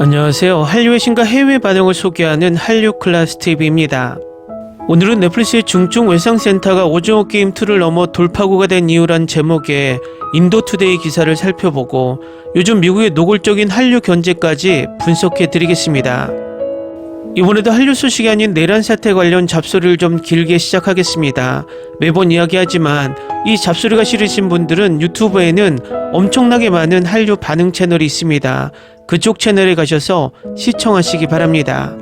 안녕하세요. 한류의 신과 해외 반응을 소개하는 한류 클래스 TV입니다. 오늘은 넷플릭스의 중증 외상센터가 오징어 게임 2를 넘어 돌파구가 된 이유란 제목의 인도투데이 기사를 살펴보고 요즘 미국의 노골적인 한류 견제까지 분석해 드리겠습니다. 이번에도 한류 소식이 아닌 내란 사태 관련 잡소리를 좀 길게 시작하겠습니다. 매번 이야기하지만 이 잡소리가 싫으신 분들은 유튜브에는 엄청나게 많은 한류 반응 채널이 있습니다. 그쪽 채널에 가셔서 시청하시기 바랍니다.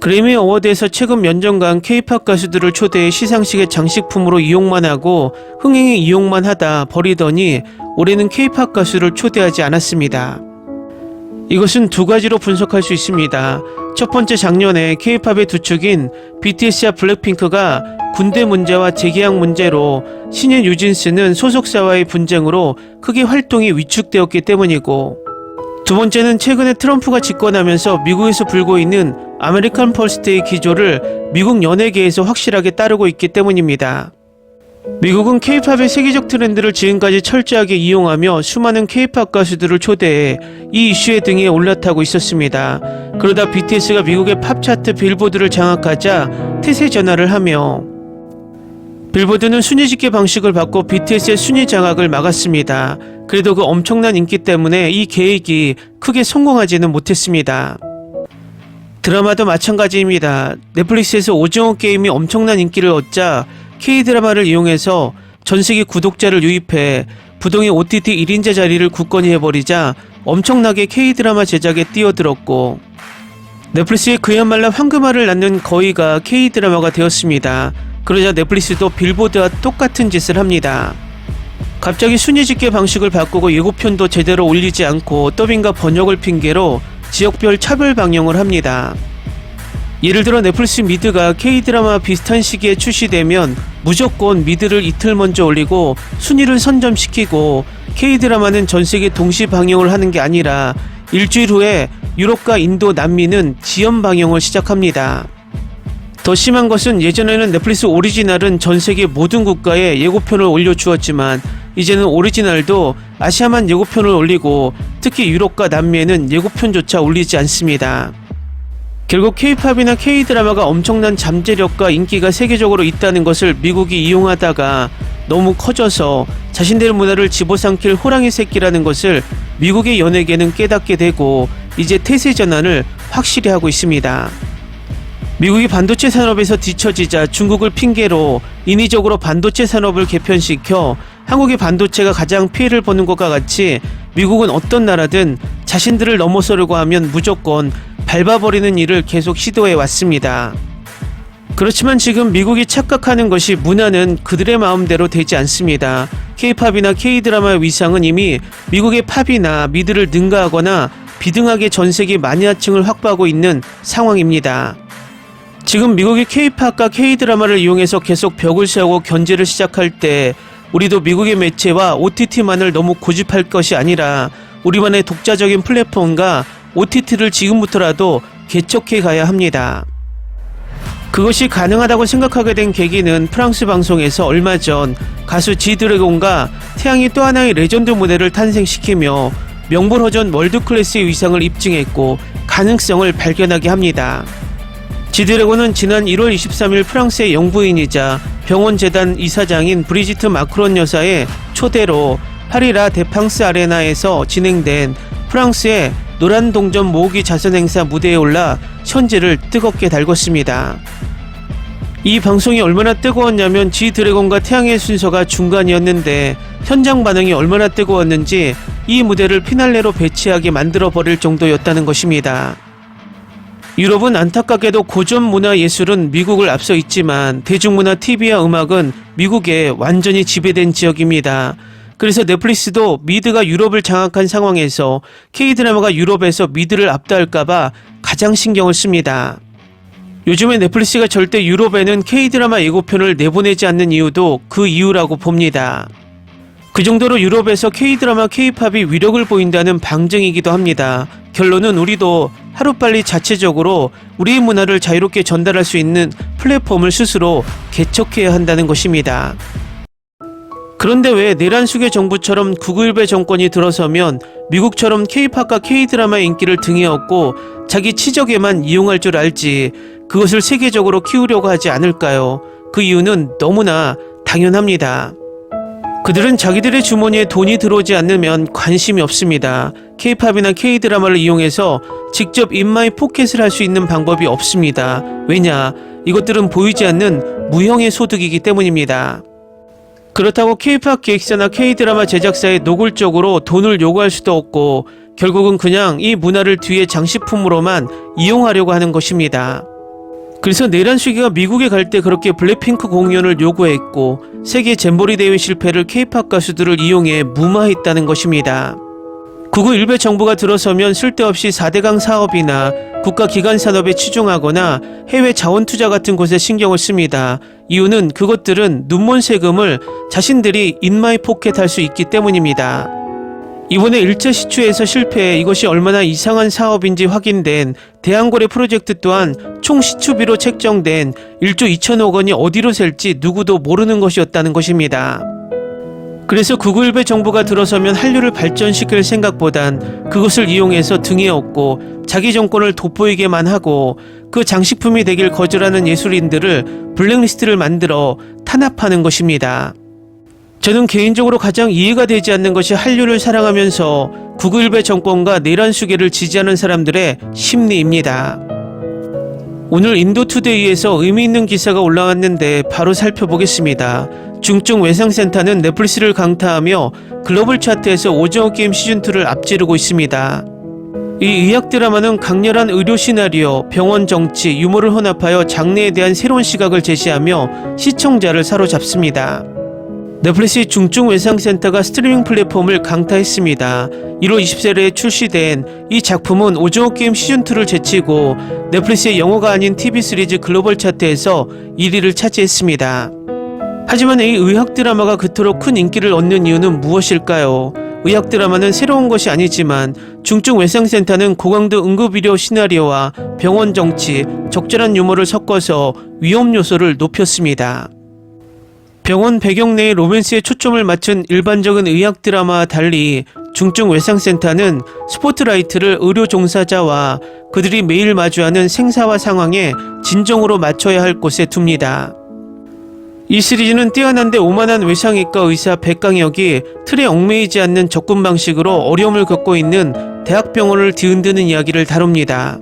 그래미 어워드에서 최근 몇 년간 케이팝 가수들을 초대해 시상식의 장식품으로 이용만 하고 흥행에 이용만 하다 버리더니 올해는 케이팝 가수를 초대하지 않았습니다. 이것은 두 가지로 분석할 수 있습니다. 첫 번째 작년에 케이팝의 두 축인 BTS와 블랙핑크가 군대 문제와 재계약 문제로 신인 유진스는 소속사와의 분쟁으로 크게 활동이 위축되었기 때문이고 두 번째는 최근에 트럼프가 집권하면서 미국에서 불고 있는 아메리칸 펄스트의 기조를 미국 연예계에서 확실하게 따르고 있기 때문입니다. 미국은 케이팝의 세계적 트렌드를 지금까지 철저하게 이용하며 수많은 케이팝 가수들을 초대해 이 이슈의 등에 올라타고 있었습니다. 그러다 BTS가 미국의 팝 차트 빌보드를 장악하자 태세 전환을 하며 빌보드는 순위 집계 방식을 바꿔 BTS의 순위 장악을 막았습니다. 그래도 그 엄청난 인기 때문에 이 계획이 크게 성공하지는 못했습니다. 드라마도 마찬가지입니다. 넷플릭스에서 오징어 게임이 엄청난 인기를 얻자 K드라마를 이용해서 전 세계 구독자를 유입해 부동의 OTT 1인자 자리를 굳건히 해버리자 엄청나게 K드라마 제작에 뛰어들었고 넷플릭스의 그야말로 황금알을 낳는 거의가 K드라마가 되었습니다. 그러자 넷플릭스도 빌보드와 똑같은 짓을 합니다. 갑자기 순위 집계 방식을 바꾸고 예고편도 제대로 올리지 않고 더빙과 번역을 핑계로 지역별 차별 방영을 합니다. 예를 들어 넷플릭스 미드가 K드라마 비슷한 시기에 출시되면 무조건 미드를 이틀 먼저 올리고 순위를 선점시키고 K드라마는 전 세계 동시 방영을 하는 게 아니라 일주일 후에 유럽과 인도, 남미는 지연 방영을 시작합니다. 더 심한 것은 예전에는 넷플릭스 오리지널은 전 세계 모든 국가에 예고편을 올려주었지만 이제는 오리지널도 아시아만 예고편을 올리고 특히 유럽과 남미에는 예고편조차 올리지 않습니다. 결국 K-팝이나 K-드라마가 엄청난 잠재력과 인기가 세계적으로 있다는 것을 미국이 이용하다가 너무 커져서 자신들의 문화를 집어삼킬 호랑이 새끼라는 것을 미국의 연예계는 깨닫게 되고 이제 태세 전환을 확실히 하고 있습니다. 미국이 반도체 산업에서 뒤처지자 중국을 핑계로 인위적으로 반도체 산업을 개편시켜 한국의 반도체가 가장 피해를 보는 것과 같이 미국은 어떤 나라든 자신들을 넘어서려고 하면 무조건 밟아버리는 일을 계속 시도해 왔습니다. 그렇지만 지금 미국이 착각하는 것이 문화는 그들의 마음대로 되지 않습니다. K-팝이나 K-드라마의 위상은 이미 미국의 팝이나 미드를 능가하거나 비등하게 전 세계 마니아층을 확보하고 있는 상황입니다. 지금 미국이 K-팝과 K-드라마를 이용해서 계속 벽을 세우고 견제를 시작할 때 우리도 미국의 매체와 OTT만을 너무 고집할 것이 아니라 우리만의 독자적인 플랫폼과 OTT를 지금부터라도 개척해 가야 합니다. 그것이 가능하다고 생각하게 된 계기는 프랑스 방송에서 얼마 전 가수 지드래곤과 태양이 또 하나의 레전드 무대를 탄생시키며 명불허전 월드클래스의 위상을 입증했고 가능성을 발견하게 합니다. 지드래곤은 지난 1월 23일 프랑스의 영부인이자 병원재단 이사장인 브리지트 마크론 여사의 초대로 파리라 데팡스 아레나에서 진행된 프랑스의 노란 동전 모으기 자선 행사 무대에 올라 현지를 뜨겁게 달궜습니다. 이 방송이 얼마나 뜨거웠냐면 지 드래곤과 태양의 순서가 중간이었는데 현장 반응이 얼마나 뜨거웠는지 이 무대를 피날레로 배치하게 만들어 버릴 정도였다는 것입니다. 유럽은 안타깝게도 고전 문화 예술은 미국을 앞서 있지만 대중문화 TV와 음악은 미국에 완전히 지배된 지역입니다. 그래서 넷플릭스도 미드가 유럽을 장악한 상황에서 K드라마가 유럽에서 미드를 압도할까봐 가장 신경을 씁니다. 요즘에 넷플릭스가 절대 유럽에는 K드라마 예고편을 내보내지 않는 이유도 그 이유라고 봅니다. 그 정도로 유럽에서 K드라마, K팝이 위력을 보인다는 방증이기도 합니다. 결론은 우리도 하루빨리 자체적으로 우리의 문화를 자유롭게 전달할 수 있는 플랫폼을 스스로 개척해야 한다는 것입니다. 그런데 왜 내란숙의 정부처럼 구글배 정권이 들어서면 미국처럼 K-팝과 K-드라마의 인기를 등에 업고 자기 치적에만 이용할 줄 알지 그것을 세계적으로 키우려고 하지 않을까요? 그 이유는 너무나 당연합니다. 그들은 자기들의 주머니에 돈이 들어오지 않으면 관심이 없습니다. K-팝이나 K-드라마를 이용해서 직접 인마이 포켓을 할 수 있는 방법이 없습니다. 왜냐? 이것들은 보이지 않는 무형의 소득이기 때문입니다. 그렇다고 K-팝 기획사나 K-드라마 제작사에 노골적으로 돈을 요구할 수도 없고 결국은 그냥 이 문화를 뒤에 장식품으로만 이용하려고 하는 것입니다. 그래서 내란 시기가 미국에 갈 때 그렇게 블랙핑크 공연을 요구했고 세계 잼버리 대회 실패를 K-팝 가수들을 이용해 무마했다는 것입니다. 구구 일베 정부가 들어서면 쓸데없이 4대강 사업이나 국가 기관 산업에 치중하거나 해외 자원 투자 같은 곳에 신경을 씁니다. 이유는 그것들은 눈먼 세금을 자신들이 인마이 포켓할 수 있기 때문입니다. 이번에 1차 시추에서 실패해 이것이 얼마나 이상한 사업인지 확인된 대한고래 프로젝트 또한 총 시추비로 책정된 1조 2천억 원이 어디로 셀지 누구도 모르는 것이었다는 것입니다. 그래서 구글배 정부가 들어서면 한류를 발전시킬 생각보단 그것을 이용해서 등에 업고 자기 정권을 돋보이게만 하고 그 장식품이 되길 거절하는 예술인들을 블랙리스트를 만들어 탄압하는 것입니다. 저는 개인적으로 가장 이해가 되지 않는 것이 한류를 사랑하면서 구글배 정권과 내란 수계를 지지하는 사람들의 심리입니다. 오늘 인도투데이에서 의미 있는 기사가 올라왔는데 바로 살펴보겠습니다. 중증 외상센터는 넷플릭스를 강타하며 글로벌 차트에서 오징어 게임 시즌2를 앞지르고 있습니다. 이 의학 드라마는 강렬한 의료 시나리오, 병원 정치, 유머를 혼합하여 장르에 대한 새로운 시각을 제시하며 시청자를 사로잡습니다. 넷플릭스 중증 외상센터가 스트리밍 플랫폼을 강타했습니다. 1월 20일에 출시된 이 작품은 오징어 게임 시즌2를 제치고 넷플릭스의 영어가 아닌 TV 시리즈 글로벌 차트에서 1위를 차지했습니다. 하지만 이 의학 드라마가 그토록 큰 인기를 얻는 이유는 무엇일까요? 의학 드라마는 새로운 것이 아니지만 중증 외상센터는 고강도 응급의료 시나리오와 병원 정치, 적절한 유머를 섞어서 위험 요소를 높였습니다. 병원 배경 내의 로맨스에 초점을 맞춘 일반적인 의학 드라마와 달리 중증 외상센터는 스포트라이트를 의료 종사자와 그들이 매일 마주하는 생사와 상황에 진정으로 맞춰야 할 곳에 둡니다. 이 시리즈는 뛰어난데 오만한 외상외과 의사 백강혁이 틀에 얽매이지 않는 접근 방식으로 어려움을 겪고 있는 대학병원을 뒤흔드는 이야기를 다룹니다.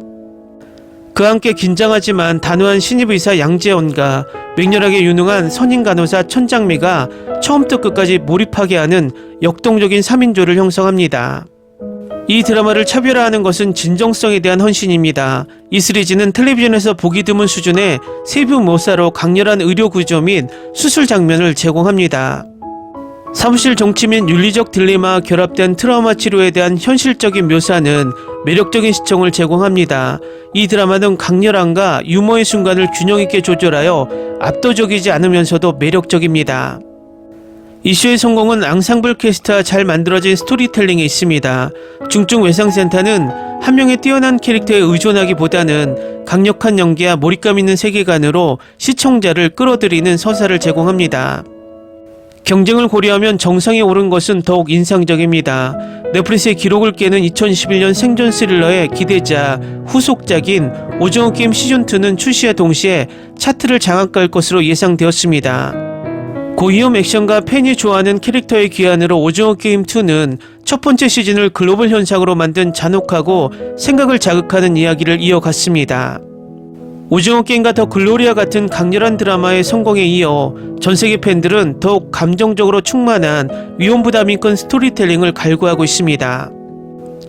그와 함께 긴장하지만 단호한 신입의사 양재원과 맹렬하게 유능한 선임 간호사 천장미가 처음부터 끝까지 몰입하게 하는 역동적인 3인조를 형성합니다. 이 드라마를 차별화하는 것은 진정성에 대한 헌신입니다. 이 시리즈는 텔레비전에서 보기 드문 수준의 세부 묘사로 강렬한 의료 구조 및 수술 장면을 제공합니다. 사무실 정치 및 윤리적 딜레마와 결합된 트라우마 치료에 대한 현실적인 묘사는 매력적인 시청을 제공합니다. 이 드라마는 강렬함과 유머의 순간을 균형 있게 조절하여 압도적이지 않으면서도 매력적입니다. 이슈의 성공은 앙상블 캐스트와 잘 만들어진 스토리텔링에 있습니다. 중증 외상센터는 한 명의 뛰어난 캐릭터에 의존하기보다는 강력한 연기와 몰입감 있는 세계관으로 시청자를 끌어들이는 서사를 제공합니다. 경쟁을 고려하면 정상에 오른 것은 더욱 인상적입니다. 넷플릭스의 기록을 깨는 2021년 생존 스릴러의 기대자, 후속작인 오징어 게임 시즌2는 출시와 동시에 차트를 장악할 것으로 예상되었습니다. 고위험 액션과 팬이 좋아하는 캐릭터의 귀환으로 오징어 게임 2는 첫 번째 시즌을 글로벌 현상으로 만든 잔혹하고 생각을 자극하는 이야기를 이어갔습니다. 오징어 게임과 더 글로리아 같은 강렬한 드라마의 성공에 이어 전 세계 팬들은 더욱 감정적으로 충만한 위험 부담이 큰 스토리텔링을 갈구하고 있습니다.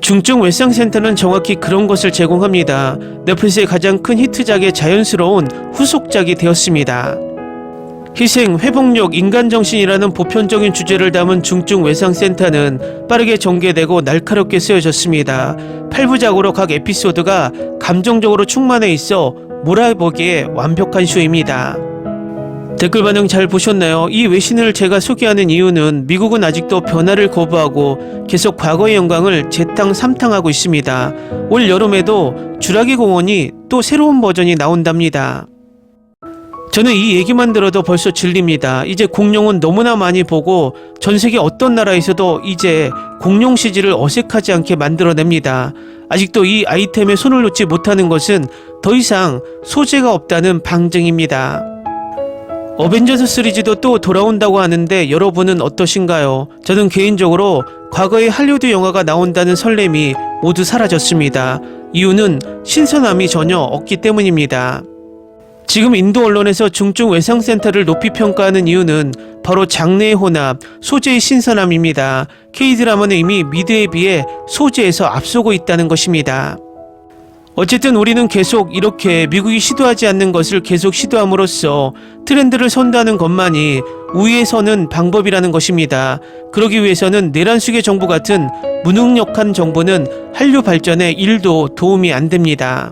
중증 외상센터는 정확히 그런 것을 제공합니다. 넷플릭스의 가장 큰 히트작의 자연스러운 후속작이 되었습니다. 희생, 회복력, 인간정신이라는 보편적인 주제를 담은 중증 외상센터는 빠르게 전개되고 날카롭게 쓰여졌습니다. 8부작으로 각 에피소드가 감정적으로 충만해 있어 몰아보기에 완벽한 쇼입니다. 댓글 반응 잘 보셨나요? 이 외신을 제가 소개하는 이유는 미국은 아직도 변화를 거부하고 계속 과거의 영광을 재탕 삼탕하고 있습니다. 올 여름에도 주라기 공원이 또 새로운 버전이 나온답니다. 저는 이 얘기만 들어도 벌써 질립니다. 이제 공룡은 너무나 많이 보고 전 세계 어떤 나라에서도 이제 공룡 CG를 어색하지 않게 만들어냅니다. 아직도 이 아이템에 손을 놓지 못하는 것은 더 이상 소재가 없다는 방증입니다. 어벤져스 시리즈도 또 돌아온다고 하는데 여러분은 어떠신가요? 저는 개인적으로 과거에 할리우드 영화가 나온다는 설렘이 모두 사라졌습니다. 이유는 신선함이 전혀 없기 때문입니다. 지금 인도 언론에서 중증 외상센터를 높이 평가하는 이유는 바로 장르의 혼합, 소재의 신선함입니다. K-드라마는 이미 미드에 비해 소재에서 앞서고 있다는 것입니다. 어쨌든 우리는 계속 이렇게 미국이 시도하지 않는 것을 계속 시도함으로써 트렌드를 선도하는 것만이 우위에 서는 방법이라는 것입니다. 그러기 위해서는 내란숙의 정부 같은 무능력한 정부는 한류 발전에 일도 도움이 안 됩니다.